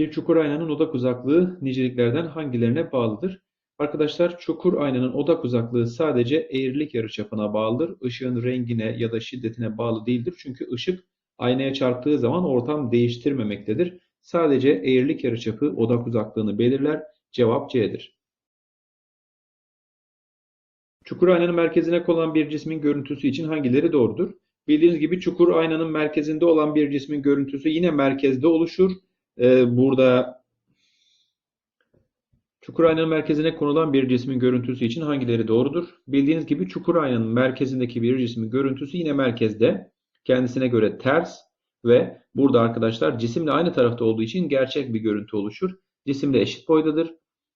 Bir çukur aynanın odak uzaklığı niceliklerden hangilerine bağlıdır? Arkadaşlar çukur aynanın odak uzaklığı sadece eğrilik yarıçapına bağlıdır. Işığın rengine ya da şiddetine bağlı değildir. Çünkü ışık aynaya çarptığı zaman ortam değiştirmemektedir. Sadece eğrilik yarıçapı odak uzaklığını belirler. Cevap C'dir. Çukur aynanın merkezine konan bir cismin görüntüsü için hangileri doğrudur? Bildiğiniz gibi çukur aynanın merkezinde olan bir cismin görüntüsü yine merkezde oluşur. Ee, burada çukur aynanın merkezine konulan bir cismin görüntüsü için hangileri doğrudur? Bildiğiniz gibi çukur aynanın merkezindeki bir cismin görüntüsü yine merkezde. Kendisine göre ters ve burada arkadaşlar cisimle aynı tarafta olduğu için gerçek bir görüntü oluşur. Cisimle eşit boydadır.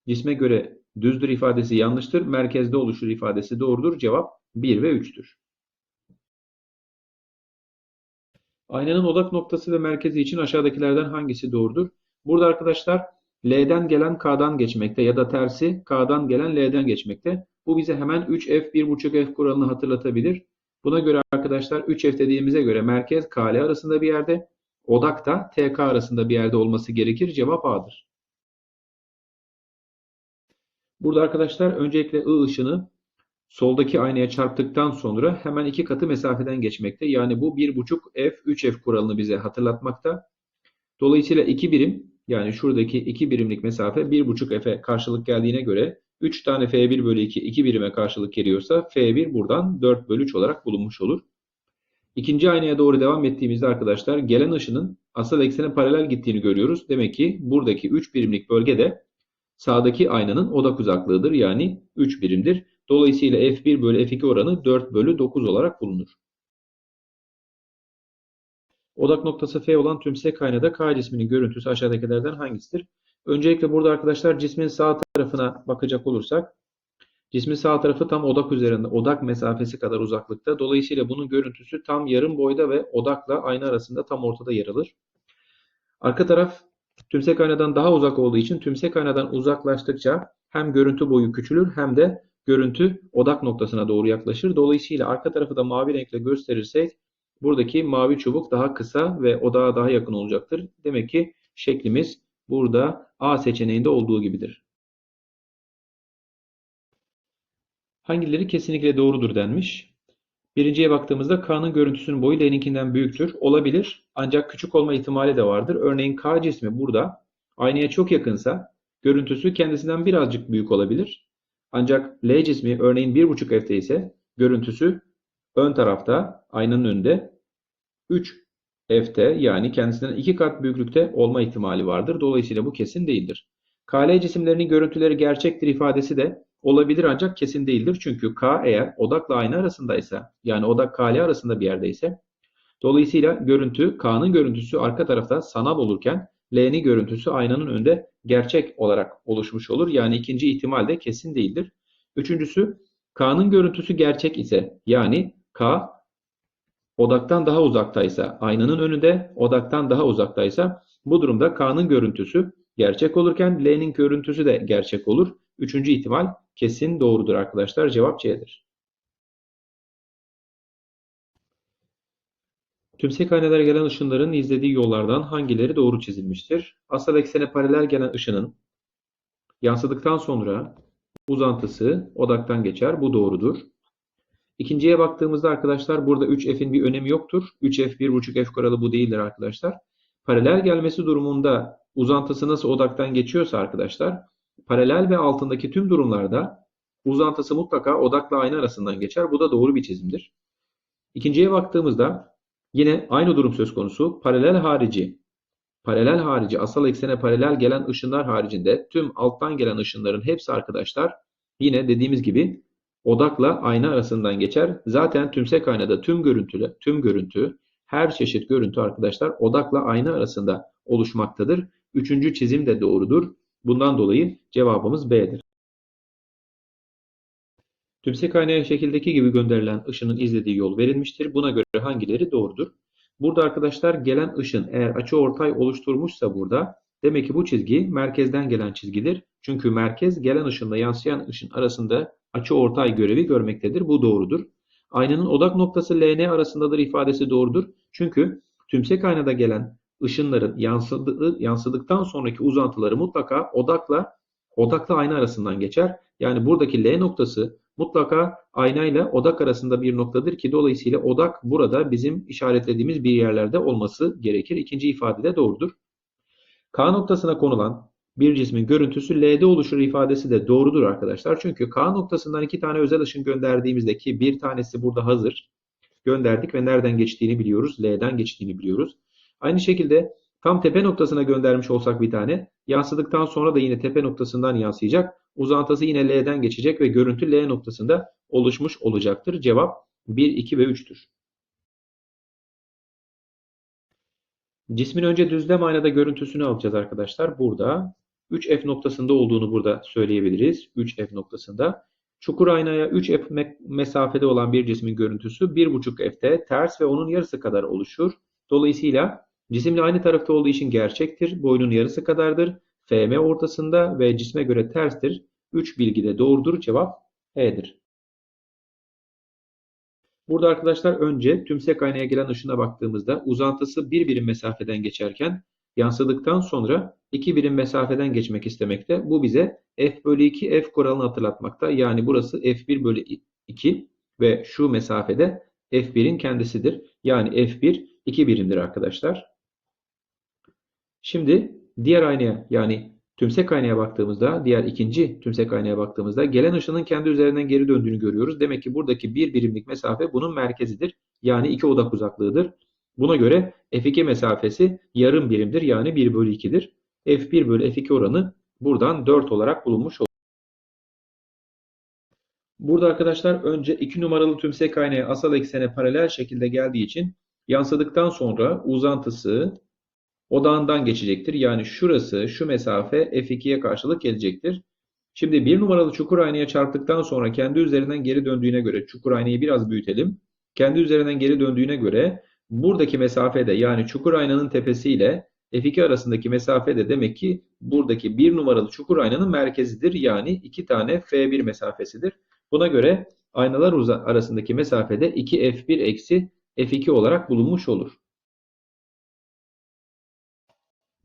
Cisme göre düzdür ifadesi yanlıştır. Merkezde oluşur ifadesi doğrudur. Cevap 1 ve 3'tür. Aynanın odak noktası ve merkezi için aşağıdakilerden hangisi doğrudur? Burada arkadaşlar L'den gelen K'dan geçmekte ya da tersi K'dan gelen L'den geçmekte. Bu bize hemen 3F 1.5F kuralını hatırlatabilir. Buna göre arkadaşlar 3F dediğimize göre merkez KL arasında bir yerde, odak da TK arasında bir yerde olması gerekir. Cevap A'dır. Burada arkadaşlar öncelikle I ışını soldaki aynaya çarptıktan sonra hemen iki katı mesafeden geçmekte. Yani bu 1.5 F 3F kuralını bize hatırlatmakta. Dolayısıyla 2 birim yani şuradaki 2 birimlik mesafe 1.5 F'e karşılık geldiğine göre 3 tane F1 bölü 2 2 birime karşılık geliyorsa F1 buradan 4 bölü 3 olarak bulunmuş olur. İkinci aynaya doğru devam ettiğimizde arkadaşlar gelen ışının asal eksene paralel gittiğini görüyoruz. Demek ki buradaki 3 birimlik bölgede sağdaki aynanın odak uzaklığıdır. Yani 3 birimdir. Dolayısıyla F1 bölü F2 oranı 4 bölü 9 olarak bulunur. Odak noktası F olan tümsek aynada K cisminin görüntüsü aşağıdakilerden hangisidir? Öncelikle burada arkadaşlar cismin sağ tarafına bakacak olursak cismin sağ tarafı tam odak üzerinde, odak mesafesi kadar uzaklıkta. Dolayısıyla bunun görüntüsü tam yarım boyda ve odakla ayna arasında tam ortada yer alır. Arka taraf tümsek aynadan daha uzak olduğu için tümsek aynadan uzaklaştıkça hem görüntü boyu küçülür hem de görüntü odak noktasına doğru yaklaşır. Dolayısıyla arka tarafı da mavi renkle gösterirsek buradaki mavi çubuk daha kısa ve odağa daha yakın olacaktır. Demek ki şeklimiz burada A seçeneğinde olduğu gibidir. Hangileri kesinlikle doğrudur denmiş. Birinciye baktığımızda K'nın görüntüsünün boyu L'ninkinden büyüktür. Olabilir ancak küçük olma ihtimali de vardır. Örneğin K cismi burada aynaya çok yakınsa görüntüsü kendisinden birazcık büyük olabilir. Ancak L cismi örneğin 1.5 F'te ise görüntüsü ön tarafta aynanın önünde 3 F'te yani kendisinden 2 kat büyüklükte olma ihtimali vardır. Dolayısıyla bu kesin değildir. KL cisimlerinin görüntüleri gerçektir ifadesi de olabilir ancak kesin değildir. Çünkü K eğer odakla ayna arasındaysa yani odak KL arasında bir yerdeyse dolayısıyla görüntü K'nın görüntüsü arka tarafta sanal olurken L'nin görüntüsü aynanın önünde gerçek olarak oluşmuş olur. Yani ikinci ihtimal de kesin değildir. Üçüncüsü K'nın görüntüsü gerçek ise yani K odaktan daha uzaktaysa aynanın önünde odaktan daha uzaktaysa bu durumda K'nın görüntüsü gerçek olurken L'nin görüntüsü de gerçek olur. Üçüncü ihtimal kesin doğrudur arkadaşlar. Cevap C'dir. Tümsek aynalara gelen ışınların izlediği yollardan hangileri doğru çizilmiştir? Asal eksene paralel gelen ışının yansıdıktan sonra uzantısı odaktan geçer. Bu doğrudur. İkinciye baktığımızda arkadaşlar burada 3F'in bir önemi yoktur. 3F 1.5F kuralı bu değildir arkadaşlar. Paralel gelmesi durumunda uzantısı nasıl odaktan geçiyorsa arkadaşlar paralel ve altındaki tüm durumlarda uzantısı mutlaka odakla ayna arasından geçer. Bu da doğru bir çizimdir. İkinciye baktığımızda yine aynı durum söz konusu. Paralel harici paralel harici asal eksene paralel gelen ışınlar haricinde tüm alttan gelen ışınların hepsi arkadaşlar yine dediğimiz gibi odakla ayna arasından geçer. Zaten tümsek aynada tüm görüntülü, tüm görüntü, her çeşit görüntü arkadaşlar odakla ayna arasında oluşmaktadır. Üçüncü çizim de doğrudur. Bundan dolayı cevabımız B'dir. Tümsek aynaya şekildeki gibi gönderilen ışının izlediği yol verilmiştir. Buna göre hangileri doğrudur? Burada arkadaşlar gelen ışın eğer açı ortay oluşturmuşsa burada demek ki bu çizgi merkezden gelen çizgidir. Çünkü merkez gelen ışınla yansıyan ışın arasında açı ortay görevi görmektedir. Bu doğrudur. Aynanın odak noktası LN arasındadır ifadesi doğrudur. Çünkü tümsek aynada gelen ışınların yansıdığı, yansıdıktan sonraki uzantıları mutlaka odakla odakla ayna arasından geçer. Yani buradaki L noktası mutlaka ayna ile odak arasında bir noktadır ki dolayısıyla odak burada bizim işaretlediğimiz bir yerlerde olması gerekir. İkinci ifade de doğrudur. K noktasına konulan bir cismin görüntüsü L'de oluşur ifadesi de doğrudur arkadaşlar. Çünkü K noktasından iki tane özel ışın gönderdiğimizde ki bir tanesi burada hazır gönderdik ve nereden geçtiğini biliyoruz. L'den geçtiğini biliyoruz. Aynı şekilde tam tepe noktasına göndermiş olsak bir tane yansıdıktan sonra da yine tepe noktasından yansıyacak. Uzantısı yine L'den geçecek ve görüntü L noktasında oluşmuş olacaktır. Cevap 1, 2 ve 3'tür. Cismin önce düzlem aynada görüntüsünü alacağız arkadaşlar. Burada 3F noktasında olduğunu burada söyleyebiliriz. 3F noktasında. Çukur aynaya 3F mesafede olan bir cismin görüntüsü 1,5F'te ters ve onun yarısı kadar oluşur. Dolayısıyla cisimle aynı tarafta olduğu için gerçektir. Boyunun yarısı kadardır. FM ortasında ve cisme göre terstir. 3 bilgi de doğrudur. Cevap E'dir. Burada arkadaşlar önce tümsek aynaya gelen ışına baktığımızda uzantısı bir birim mesafeden geçerken yansıdıktan sonra iki birim mesafeden geçmek istemekte. Bu bize f bölü 2 f kuralını hatırlatmakta. Yani burası f1 bölü 2 ve şu mesafede f1'in kendisidir. Yani f1 2 birimdir arkadaşlar. Şimdi diğer aynaya yani tümsek aynaya baktığımızda, diğer ikinci tümsek aynaya baktığımızda gelen ışının kendi üzerinden geri döndüğünü görüyoruz. Demek ki buradaki bir birimlik mesafe bunun merkezidir. Yani iki odak uzaklığıdır. Buna göre F2 mesafesi yarım birimdir. Yani 1 bölü 2'dir. F1 bölü F2 oranı buradan 4 olarak bulunmuş olur. Burada arkadaşlar önce 2 numaralı tümsek aynaya asal eksene paralel şekilde geldiği için yansıdıktan sonra uzantısı odağından geçecektir. Yani şurası, şu mesafe F2'ye karşılık gelecektir. Şimdi 1 numaralı çukur aynaya çarptıktan sonra kendi üzerinden geri döndüğüne göre çukur aynayı biraz büyütelim. Kendi üzerinden geri döndüğüne göre buradaki mesafede yani çukur aynanın tepesiyle F2 arasındaki mesafe de demek ki buradaki 1 numaralı çukur aynanın merkezidir. Yani 2 tane F1 mesafesidir. Buna göre aynalar arasındaki mesafede 2F1 eksi F2 olarak bulunmuş olur.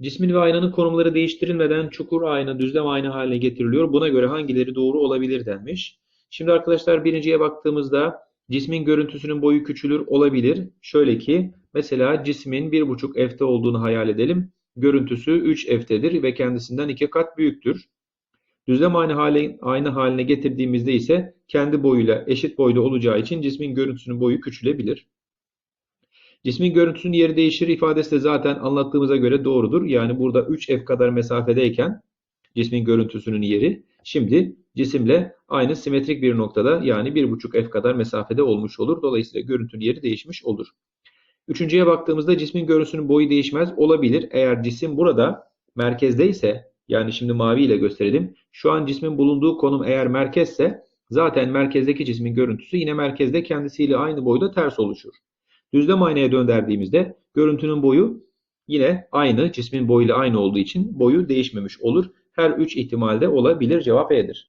Cismin ve aynanın konumları değiştirilmeden çukur ayna düzlem ayna haline getiriliyor. Buna göre hangileri doğru olabilir denmiş. Şimdi arkadaşlar birinciye baktığımızda cismin görüntüsünün boyu küçülür olabilir. Şöyle ki mesela cismin 1,5 F'te olduğunu hayal edelim. Görüntüsü 3 F'tedir ve kendisinden 2 kat büyüktür. Düzlem aynı, hale, aynı haline getirdiğimizde ise kendi boyuyla eşit boyda olacağı için cismin görüntüsünün boyu küçülebilir. Cismin görüntüsünün yeri değişir ifadesi de zaten anlattığımıza göre doğrudur. Yani burada 3F kadar mesafedeyken cismin görüntüsünün yeri şimdi cisimle aynı simetrik bir noktada yani 1,5F kadar mesafede olmuş olur. Dolayısıyla görüntünün yeri değişmiş olur. Üçüncüye baktığımızda cismin görüntüsünün boyu değişmez olabilir. Eğer cisim burada merkezdeyse yani şimdi mavi ile gösterelim. Şu an cismin bulunduğu konum eğer merkezse zaten merkezdeki cismin görüntüsü yine merkezde kendisiyle aynı boyda ters oluşur. Düzlem aynaya döndürdüğümüzde görüntünün boyu yine aynı, cismin boyuyla aynı olduğu için boyu değişmemiş olur. Her üç ihtimalde olabilir. Cevap E'dir.